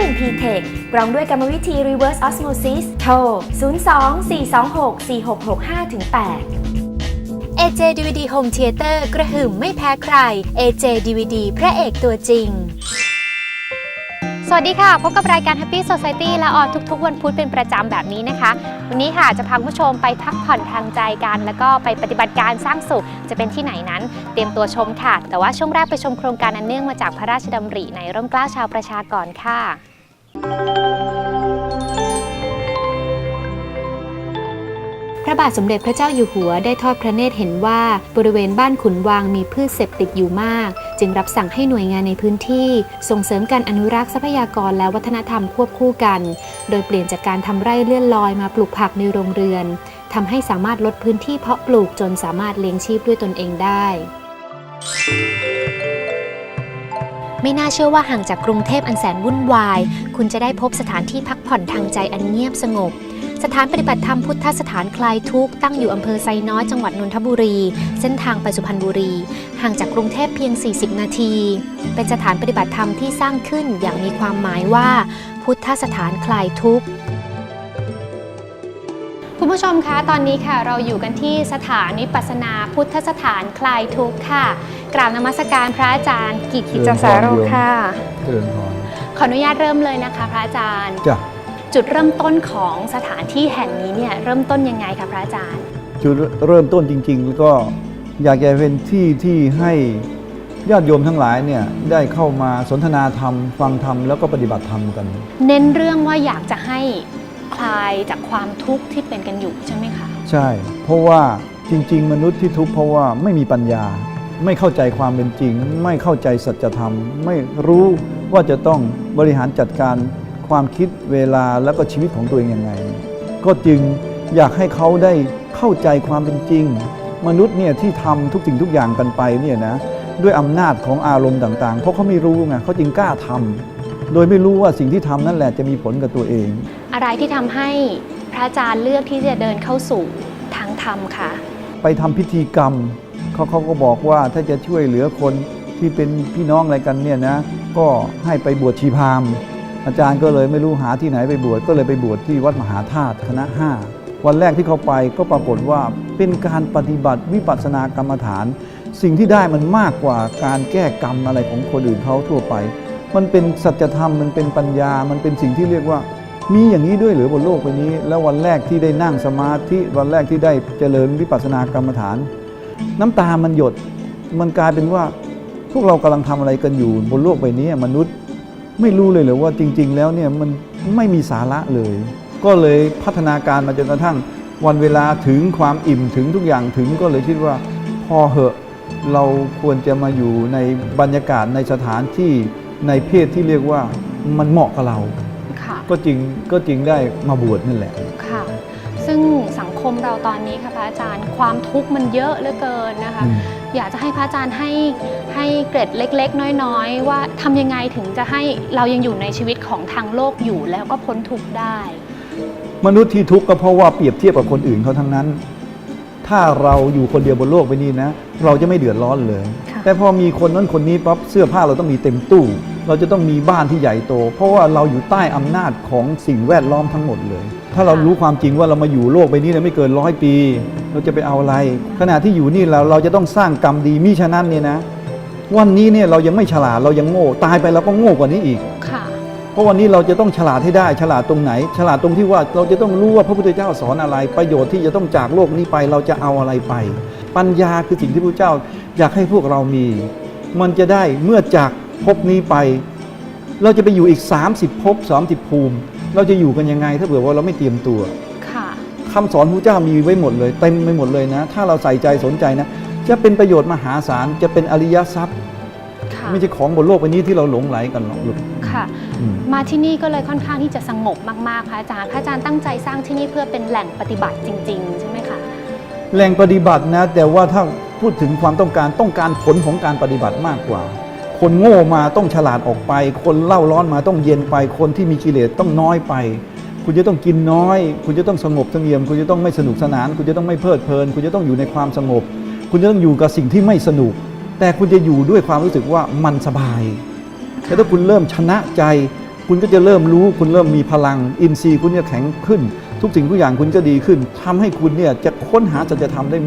กรองด้วยกรรมวิธี reverse osmosis โทร 02-426-4665-8 AJ DVD Home Theater กระหึ่มไม่แพ้ใคร AJ DVD พระเอกตัวจริง สวัสดีค่ะ พบกับรายการ Happy Society และออนทุกๆ วันพุธเป็นประจำแบบนี้นะคะ วันนี้ค่ะจะพาคุณผู้ชมไปพักผ่อนทางใจกัน แล้วก็ไปปฏิบัติการสร้างสุขจะเป็นที่ไหนนั้น เตรียมตัวชมค่ะ แต่ว่าช่วงแรกไปชมโครงการอันเนื่องมาจากพระราชดำริในร่มเกล้าชาวประชากรค่ะ พระบาทสมเด็จพระเจ้าอยู่หัวได้ทอดพระเนตรเห็นว่าบริเวณบ้านขุนวางมีพืชเสพติดอยู่มาก จึงรับสั่งให้หน่วยงานในพื้นที่ ส่งเสริมการอนุรักษ์ทรัพยากรและวัฒนธรรมควบคู่กัน โดยเปลี่ยนจากการทำไร่เลื่อนลอยมาปลูกผักในโรงเรือนทำให้สามารถลดพื้นที่เพาะปลูกจนสามารถเลี้ยงชีพด้วยตนเองได้ ไม่น่าเชื่อว่าห่างจากกรุงเทพอันแสนวุ่นวาย คุณจะได้พบสถานที่พักผ่อนทางใจอันเงียบสงบ สถานปฏิบัติธรรมพุทธสถานคลายทุกข์ตั้งอยู่อำเภอไซน้อยจังหวัดนนทบุรี เส้นทางไปสุพรรณบุรี ห่างจากกรุงเทพเพียง 40 นาที เป็นสถานปฏิบัติธรรมที่สร้างขึ้นอย่างมีความหมายว่า พุทธสถานคลายทุกข์ คุณผู้ชมคะตอนนี้ค่ะเราอยู่กันที่สถานวิปัสสนาพุทธสถานคลายทุกข์ค่ะ กราบนมัสการพระอาจารย์กิตติจสาโรค่ะเจริญพรขออนุญาตเริ่มเลยนะคะ พระอาจารย์จ้ะจุดเริ่มต้นของสถานที่แห่งนี้เนี่ยเริ่มต้นยังไงคะพระอาจารย์ จุดเริ่มต้นจริงๆ แล้วก็อยากจะเป็นที่ที่ให้ญาติโยมทั้งหลายเนี่ยได้เข้ามาสนทนาธรรม ฟังธรรมแล้วก็ปฏิบัติธรรมกัน เน้นเรื่องว่าอยากจะให้ คลายจากความทุกข์ที่เป็นกันอยู่ใช่ไหมคะ ใช่ เพราะว่าจริง ๆ มนุษย์ที่ทุกข์เพราะว่าไม่มีปัญญา ไม่เข้าใจความเป็นจริง ไม่เข้าใจสัจธรรม ไม่รู้ว่าจะต้องบริหารจัดการความคิดเวลาแล้วก็ชีวิตของตัวเองยังไง ก็จึงอยากให้เขาได้เข้าใจความเป็นจริง มนุษย์เนี่ยที่ทำทุกสิ่งทุกอย่างกันไปเนี่ยนะด้วยอำนาจของอารมณ์ต่าง ๆ เพราะเขาไม่รู้ไงเขาจึงกล้าทำโดยไม่รู้ว่าสิ่งที่ทำนั่นแหละจะมีผลกับตัวเอง อะไรที่ทำให้พระอาจารย์เลือกที่จะเดินเข้าสู่ทางธรรมค่ะไปทำพิธีกรรมเขาเขาก็บอกว่าถ้าจะช่วยเหลือคนที่เป็นพี่น้องอะไรกันเนี่ยนะ ก็ให้ไปบวชชีพามอาจารย์ก็เลยไม่รู้หาที่ไหนไปบวชก็เลยไปบวชที่วัดมหาธาตุคณะห้าวันแรกที่เขาไปก็ปรากฏว่าเป็นการปฏิบัติวิปัสสนากรรมฐาน สิ่งที่ได้มันมากกว่าการแก้กรรมอะไรของคนอื่นเขาทั่วไป มันเป็นสัจธรรมมันเป็นปัญญา มันเป็นสิ่งที่เรียกว่า มีอย่างนี้ด้วยหรือบนโลกใบนี้ แล้ววันแรกที่ได้นั่งสมาธิวันแรกที่ได้เจริญวิปัสสนากรรมฐาน น้ำตามันหยดมันกลายเป็นว่าพวกเรากำลังทำอะไรกันอยู่ บนโลกใบนี้มนุษย์ไม่รู้เลยหรือว่าจริง ๆ แล้วเนี่ยมันไม่มีสาระเลย ก็เลยพัฒนาการมาจนกระทั่ง วันเวลาถึงความอิ่มถึงทุกอย่างถึงก็เลยคิดว่าพอเหอะเราควรจะมาอยู่ในบรรยากาศในสถานที่ในเพศที่เรียกว่ามันเหมาะกับเรา ก็จริงก็จริงได้มาบวชนั่นแหละ ค่ะ ซึ่งสังคมเราตอนนี้ค่ะพระอาจารย์ความทุกข์มันเยอะเหลือเกินนะคะ อืม อยากจะให้พระอาจารย์ให้ให้เกร็ดเล็ก ๆ น้อย ๆ ว่าทำยังไงถึงจะให้เรายังอยู่ในชีวิตของทางโลกอยู่แล้วก็พ้นทุกข์ได้ มนุษย์ที่ทุกข์ก็เพราะว่าเปรียบเทียบกับคนอื่นเขาทั้งนั้น ถ้าเราอยู่คนเดียวบนโลกไปนี้นะ เราจะไม่เดือดร้อนเลย ค่ะ แต่พอมีคนนั้นคนนี้ปั๊บเสื้อผ้าเราต้องมีเต็มตู้ เราจะต้องมีบ้านที่ใหญ่โต เพราะว่าเราอยู่ใต้อำนาจของสิ่งแวดล้อมทั้งหมดเลย ถ้าเรารู้ความจริงว่าเรามาอยู่โลกใบนี้เนี่ยไม่เกินร้อยปี เราจะไปเอาอะไร ขณะที่อยู่นี่เราเราจะต้องสร้างกรรมดีมิฉะนั้นเนี่ยนะ วันนี้เนี่ยเรายังไม่ฉลาดเรายังโง่ตายไปเราก็โง่กว่านี้อีกค่ะเพราะวันนี้เราจะต้องฉลาดให้ได้ฉลาดตรงไหน ฉลาดตรงที่ว่าเราจะต้องรู้ว่าพระพุทธเจ้าสอนอะไร ประโยชน์ที่จะต้องจากโลกนี้ไปเราจะเอาอะไรไป ปัญญาคือสิ่งที่พระเจ้าอยากให้พวกเรามี มันจะได้เมื่อจาก ภพนี้ไป เราจะไปอยู่อีก 30ภพ30 ภูมิ เราจะอยู่กันยังไง ถ้าเผื่อว่าเราไม่เตรียมตัวค่ะคำสอนพระเจ้ามีไว้หมดเลยเต็มไปหมดเลยนะ ถ้าเราใส่ใจสนใจนะ จะเป็นประโยชน์มหาศาลจะเป็นอริยทรัพย์ค่ะไม่ใช่ของบนโลกใบนี้ที่เราหลงไหลกันหรอกลูกค่ะอืมมาที่นี่ก็เลยค่อนข้างที่จะสงบมากๆพระอาจารย์พระอาจารย์ตั้งใจสร้างที่นี่เพื่อเป็นแหล่งปฏิบัติจริง ๆ ใช่ไหมคะแหล่งปฏิบัตินะ แต่ว่าถ้าพูดถึงความต้องการต้องการผลของการปฏิบัติมากกว่า คนโง่มาต้องฉลาดออกไป คนเล่าร้อนมาต้องเย็นไป คนที่มีกิเลสต้องน้อยไป คุณจะต้องกินน้อย คุณจะต้องสงบเสงี่ยม คุณจะต้องไม่สนุกสนาน คุณจะต้องไม่เพลิดเพลิน คุณจะต้องอยู่ในความสงบ คุณจะต้องอยู่กับสิ่งที่ไม่สนุก แต่คุณจะอยู่ด้วยความรู้สึกว่ามันสบายแล้วถ้าคุณเริ่มชนะใจ คุณก็จะเริ่มรู้ คุณเริ่มมีพลัง อินทรีย์คุณจะแข็งขึ้น ทุกสิ่งทุกอย่างคุณก็ดีขึ้นทำให้คุณเนี่ยจะค้นหาสัจธรรมได้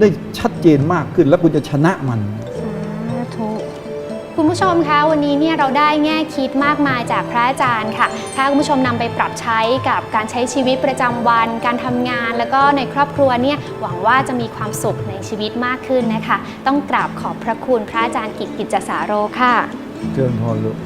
ได้ชัดเจนมากขึ้น แล้วคุณจะชนะมัน คุณผู้ชมคะวันนี้เนี่ยเราได้แง่คิดมากมายจากพระอาจารย์ค่ะ ถ้าคุณผู้ชมนำไปปรับใช้กับการใช้ชีวิตประจำวัน การทำงาน แล้วก็ในครอบครัวเนี่ยหวังว่าจะมีความสุขในชีวิตมากขึ้นนะคะ ต้องกราบขอบพระคุณพระอาจารย์กิตกิจจสาโรค่ะเจริญพรลูก